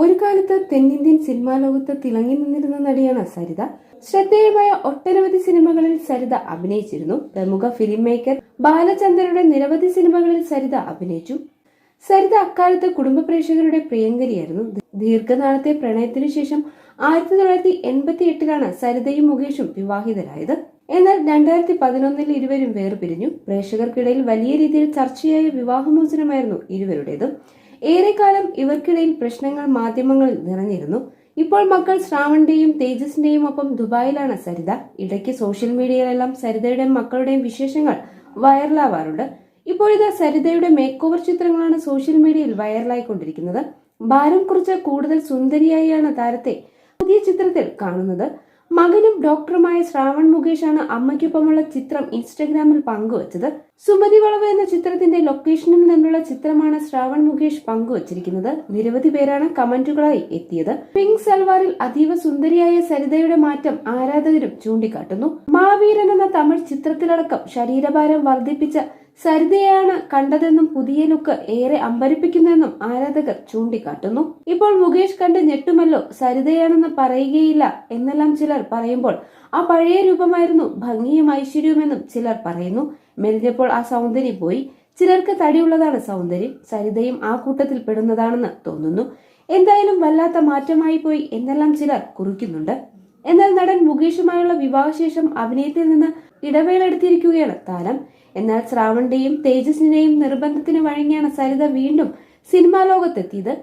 ഒരു കാലത്ത് തെന്നിന്ത്യൻ സിനിമാ ലോകത്ത് തിളങ്ങി നിന്നിരുന്ന നടിയാണ് സരിത. ശ്രദ്ധേയമായ ഒട്ടനവധി സിനിമകളിൽ സരിത അഭിനയിച്ചിരുന്നു. പ്രമുഖ ഫിലിം മേക്കർ ബാലചന്ദ്രയുടെ നിരവധി സിനിമകളിൽ സരിത അഭിനയിച്ചു. സരിത അക്കാലത്ത് കുടുംബ പ്രേക്ഷകരുടെ പ്രിയങ്കരിയായിരുന്നു. ദീർഘനാളത്തെ പ്രണയത്തിനു ശേഷം ആയിരത്തി തൊള്ളായിരത്തി എൺപത്തി എട്ടിലാണ് സരിതയും മുകേഷും വിവാഹിതരായത്. എന്നാൽ രണ്ടായിരത്തി പതിനൊന്നിൽ ഇരുവരും വേർപിരിഞ്ഞു. പ്രേക്ഷകർക്കിടയിൽ വലിയ രീതിയിൽ ചർച്ചയായ വിവാഹമോചനമായിരുന്നു ഇരുവരുടേത്. ഏറെക്കാലം ഇവർക്കിടയിൽ പ്രശ്നങ്ങൾ മാധ്യമങ്ങളിൽ നിറഞ്ഞിരുന്നു. ഇപ്പോൾ മക്കൾ ശ്രാവണിന്റെയും തേജസിന്റെയും ഒപ്പം ദുബായിലാണ് സരിത. ഇടയ്ക്ക് സോഷ്യൽ മീഡിയയിലെല്ലാം സരിതയുടെയും മക്കളുടെയും വിശേഷങ്ങൾ വൈറലാവാറുണ്ട്. ഇപ്പോഴിതാ സരിതയുടെ മേക്ക് ഓവർ ചിത്രങ്ങളാണ് സോഷ്യൽ മീഡിയയിൽ വൈറലായിക്കൊണ്ടിരിക്കുന്നത്. ഭാരം കുറിച്ച് കൂടുതൽ സുന്ദരിയായാണ് താരത്തെ പുതിയ ചിത്രത്തിൽ കാണുന്നത്. മകനും ഡോക്ടറുമായ ശ്രാവൺ മുകേഷാണ് അമ്മയ്ക്കൊപ്പമുള്ള ചിത്രം ഇൻസ്റ്റഗ്രാമിൽ പങ്കുവച്ചത്. സുമതി വളവ് എന്ന ചിത്രത്തിന്റെ ലൊക്കേഷനിൽ നിന്നുള്ള ചിത്രമാണ് ശ്രാവൺ മുകേഷ് പങ്കുവച്ചിരിക്കുന്നത്. നിരവധി പേരാണ് കമന്റുകളായി എത്തിയത്. പിങ്ക് സൽവാറിൽ അതീവ സുന്ദരിയായ സരിതയുടെ മാറ്റം ആരാധകരും ചൂണ്ടിക്കാട്ടുന്നു. മാവീരൻ എന്ന തമിഴ് ചിത്രത്തിലടക്കം ശരീരഭാരം വർദ്ധിപ്പിച്ച സരിതയാണ് കണ്ടതെന്നും പുതിയ ലുക്ക് ഏറെ അമ്പരിപ്പിക്കുന്നെന്നും ആരാധകർ ചൂണ്ടിക്കാട്ടുന്നു. ഇപ്പോൾ മുകേഷ് കണ്ട് ഞെട്ടുമല്ലോ സരിതയാണെന്ന് പറയുകയില്ല എന്നെല്ലാം ചിലർ പറയുമ്പോൾ ആ പഴയ രൂപമായിരുന്നു ഭംഗിയും ഐശ്വര്യവുമെന്നും ചിലർ പറയുന്നു. മെലിഞ്ഞപ്പോൾ ആ സൗന്ദര്യം പോയി. ചിലർക്ക് തടിയുള്ളതാണ് സൗന്ദര്യം. സരിതയും ആ കൂട്ടത്തിൽ പെടുന്നതാണെന്ന് തോന്നുന്നു. എന്തായാലും വല്ലാത്ത മാറ്റമായി പോയി എന്നെല്ലാം ചിലർ കുറിക്കുന്നുണ്ട്. എന്നാൽ നടൻ മുകേഷുമായുള്ള വിവാഹശേഷം അഭിനയത്തിൽ നിന്ന് ഇടവേള എടുത്തിരിക്കുകയാണ് താരം. എന്നാൽ ശ്രാവണിന്റെയും തേജസ്സിനെയും നിർബന്ധത്തിന് വഴങ്ങിയാണ് സരിത വീണ്ടും സിനിമാ ലോകത്തെത്തിയത്.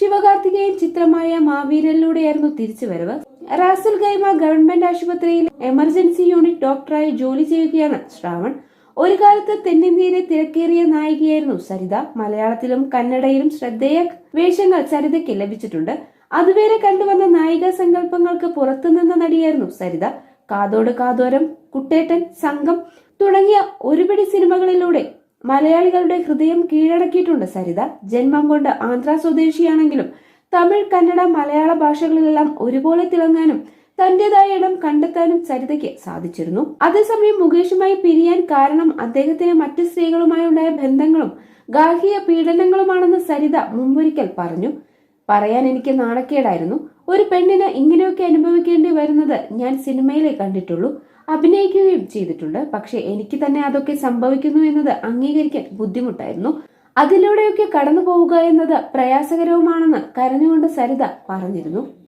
ശിവകാർത്തികേയൻ ചിത്രമായ മാവീരനിലൂടെയായിരുന്നു തിരിച്ചുവരവ്. റാസൽ ഗൈമ ഗവൺമെന്റ് ആശുപത്രിയിൽ എമർജൻസി യൂണിറ്റ് ഡോക്ടറായി ജോലി ചെയ്യുകയാണ് ശ്രാവൺ. ഒരു കാലത്ത് തെന്നിന്ത്യയിലെ തിരക്കേറിയ നായികയായിരുന്നു സരിത. മലയാളത്തിലും കന്നഡയിലും ശ്രദ്ധേയ വേഷങ്ങൾ സരിതയ്ക്ക് ലഭിച്ചിട്ടുണ്ട്. അതുവരെ കണ്ടുവന്ന നായിക സങ്കല്പങ്ങൾക്ക് പുറത്തുനിന്ന നടിയായിരുന്നു സരിത. കാതോട് കാതോരം കുട്ടേട്ടൻ സംഘം തുടങ്ങിയ ഒരുപിടി സിനിമകളിലൂടെ മലയാളികളുടെ ഹൃദയം കീഴടക്കിയിട്ടുണ്ട് സരിത. ജന്മം കൊണ്ട് ആന്ധ്ര സ്വദേശിയാണെങ്കിലും തമിഴ് കന്നഡ മലയാള ഭാഷകളിലെല്ലാം ഒരുപോലെ തിളങ്ങാനും തന്റേതായ ഇടം കണ്ടെത്താനും സരിതയ്ക്ക് സാധിച്ചിരുന്നു. അതേസമയം മുകേഷുമായി പിരിയാൻ കാരണം അദ്ദേഹത്തിന് മറ്റ് സ്ത്രീകളുമായി ഉണ്ടായ ബന്ധങ്ങളും ഗാർഹിക പീഡനങ്ങളുമാണെന്ന് സരിത മുമ്പൊരിക്കൽ പറഞ്ഞു. പറയാൻ എനിക്ക് നാണക്കേടായിരുന്നു. ഒരു പെണ്ണിന് ഇങ്ങനെയൊക്കെ അനുഭവിക്കേണ്ടി വരുന്നത് ഞാൻ സിനിമയിലേ കണ്ടിട്ടുള്ളൂ. അഭിനയിക്കുകയും ചെയ്തിട്ടുണ്ട്. പക്ഷെ എനിക്ക് തന്നെ അതൊക്കെ സംഭവിക്കുന്നു എന്നത് അംഗീകരിക്കാൻ ബുദ്ധിമുട്ടായിരുന്നു. അതിലൂടെയൊക്കെ കടന്നു പോവുക എന്നത് പ്രയാസകരവുമാണെന്ന് കരഞ്ഞുകൊണ്ട് സരിത പറഞ്ഞിരുന്നു.